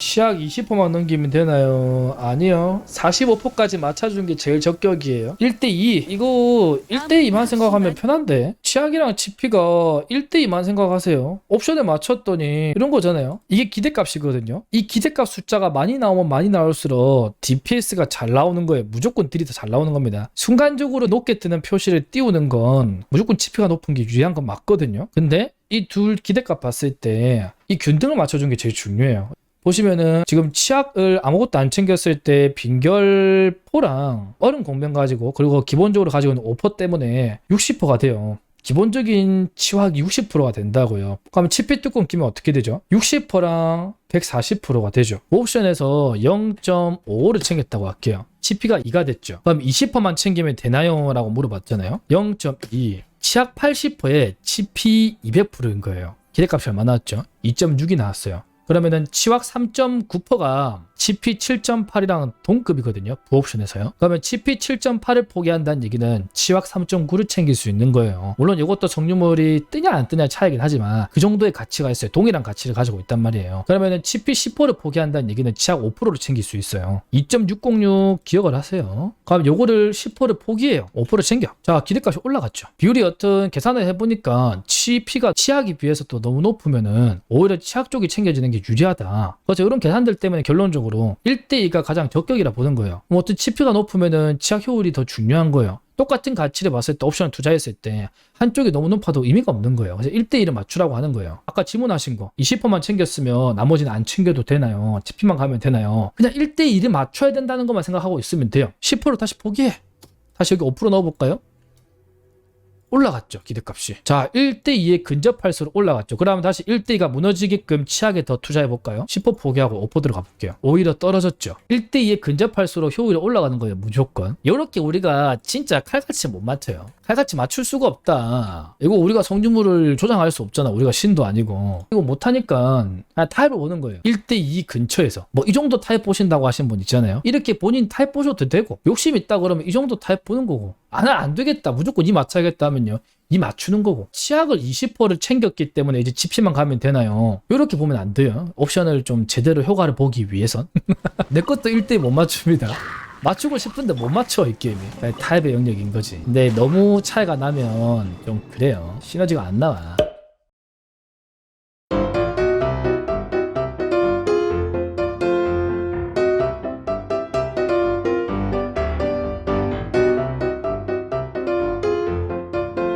치약 20%만 넘기면 되나요? 아니요. 45%까지 맞춰준 게 제일 적격이에요. 1대2. 이거 1대2만 생각하면 편한데. 치약이랑 치피가 1대2만 생각하세요. 옵션에 맞췄더니 이런 거잖아요. 이게 기대값이거든요. 이 기대값 숫자가 많이 나오면 많이 나올수록 DPS가 잘 나오는 거예요. 무조건 딜이 더 잘 나오는 겁니다. 순간적으로 높게 뜨는 표시를 띄우는 건 무조건 치피가 높은 게 유리한 건 맞거든요. 근데 이 둘 기대값 봤을 때 이 균등을 맞춰준 게 제일 중요해요. 보시면은 지금 치약을 아무것도 안 챙겼을 때 빈결포랑 얼음 공병 가지고 그리고 기본적으로 가지고 있는 오퍼 때문에 60%가 돼요. 기본적인 치확이 60%가 된다고요. 그러면 치피 뚜껑 끼면 어떻게 되죠? 60%랑 140%가 되죠. 옵션에서 0.55를 챙겼다고 할게요. 치피가 2가 됐죠. 그럼 20%만 챙기면 되나요? 라고 물어봤잖아요. 0.2. 치약 80%에 치피 200%인 거예요. 기대값이 얼마 나왔죠? 2.6이 나왔어요. 그러면은 치확 3.9%가 치피 7.8이랑 동급이거든요. 부옵션에서요. 그러면 치피 7.8을 포기한다는 얘기는 치확 3.9를 챙길 수 있는 거예요. 물론 이것도 정유물이 뜨냐 안 뜨냐 차이긴 하지만 그 정도의 가치가 있어요. 동일한 가치를 가지고 있단 말이에요. 그러면은 치피 10%를 포기한다는 얘기는 치약 5%를 챙길 수 있어요. 2.606 기억을 하세요. 그럼 요거를 10%를 포기해요. 5% 챙겨. 자, 기대값이 올라갔죠. 비율이 여튼 계산을 해보니까 치피가 치약에 비해서 또 너무 높으면은 오히려 치약 쪽이 챙겨지는 게 유리하다. 그래서 이런 계산들 때문에 결론적으로 1대2가 가장 적격이라 보는 거예요. 뭐 어떤 치피가 높으면은 치약 효율이 더 중요한 거예요. 똑같은 가치를 봤을 때 옵션을 투자했을 때 한쪽이 너무 높아도 의미가 없는 거예요. 그래서 1대1을 맞추라고 하는 거예요. 아까 질문하신 거 20%만 챙겼으면 나머지는 안 챙겨도 되나요? 치피만 가면 되나요? 그냥 1대1을 맞춰야 된다는 것만 생각하고 있으면 돼요. 10% 다시 포기해. 다시 여기 5% 넣어볼까요? 올라갔죠 기대값이. 자 1대2에 근접할수록 올라갔죠. 그러면 다시 1대2가 무너지게끔 치약에 더 투자해볼까요? 10% 포기하고 5% 들어가 볼게요. 오히려 떨어졌죠. 1대2에 근접할수록 효율이 올라가는 거예요 무조건. 이렇게 우리가 진짜 칼같이 못 맞춰요. 칼같이 맞출 수가 없다. 이거 우리가 성주물을 조장할 수 없잖아. 우리가 신도 아니고. 이거 못하니까 타입을 보는 거예요. 1대2 근처에서. 뭐 이 정도 타입 보신다고 하신 분 있잖아요. 이렇게 본인 타입 보셔도 되고 욕심 있다 그러면 이 정도 타입 보는 거고 아, 안 되겠다. 무조건 이 맞춰야겠다 하면요. 이 맞추는 거고. 치약을 20%를 챙겼기 때문에 이제 지피만 가면 되나요? 이렇게 보면 안 돼요. 옵션을 좀 제대로 효과를 보기 위해선. 내 것도 1대1 못 맞춥니다. 맞추고 싶은데 못 맞춰, 이 게임이. 타입의 영역인 거지. 근데 너무 차이가 나면 좀 그래요. 시너지가 안 나와.